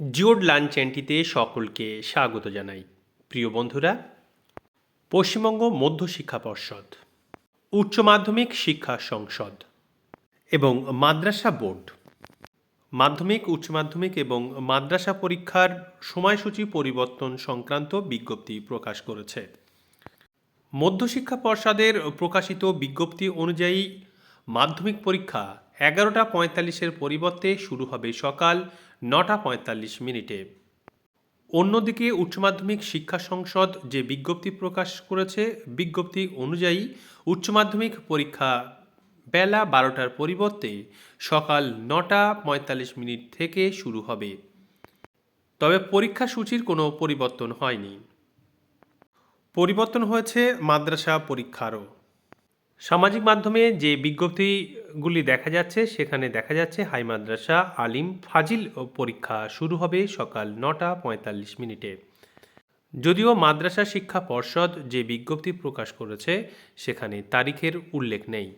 জিওড lunch চ্যানটিতে সকলকে স্বাগত জানাই। প্রিয় বন্ধুরা, পশ্চিমবঙ্গ মধ্য শিক্ষা পর্ষদ, উচ্চ মাধ্যমিক শিক্ষা সংসদ এবং মাদ্রাসা বোর্ড। মাধ্যমিক, উচ্চ মাধ্যমিক এবং মাদ্রাসা পরীক্ষার সময়সূচি পরিবর্তন সংক্রান্ত বিজ্ঞপ্তি প্রকাশ করেছে। মধ্যশিক্ষা পর্ষদের প্রকাশিত বিজ্ঞপ্তি অনুযায়ী মাধ্যমিক পরীক্ষা এগারোটা পঁয়তাল্লিশের পরিবর্তে শুরু হবে সকাল নটা পঁয়তাল্লিশ মিনিটে। অন্যদিকে উচ্চ মাধ্যমিক শিক্ষা সংসদ যে বিজ্ঞপ্তি প্রকাশ করেছে, বিজ্ঞপ্তি অনুযায়ী উচ্চ মাধ্যমিক পরীক্ষা বেলা বারোটার পরিবর্তে সকাল নটা পঁয়তাল্লিশ মিনিট থেকে শুরু হবে। তবে পরীক্ষা সূচির কোনো পরিবর্তন হয়নি। পরিবর্তন হয়েছে মাদ্রাসা পরীক্ষারও। সামাজিক মাধ্যমে যে বিজ্ঞপ্তিগুলি দেখা যাচ্ছে, সেখানে দেখা যাচ্ছে হাই মাদ্রাসা আলিম ফাজিল পরীক্ষা শুরু হবে সকাল নটা পঁয়তাল্লিশ মিনিটে। যদিও মাদ্রাসা শিক্ষা পর্ষদ যে বিজ্ঞপ্তি প্রকাশ করেছে, সেখানে তারিখের উল্লেখ নেই।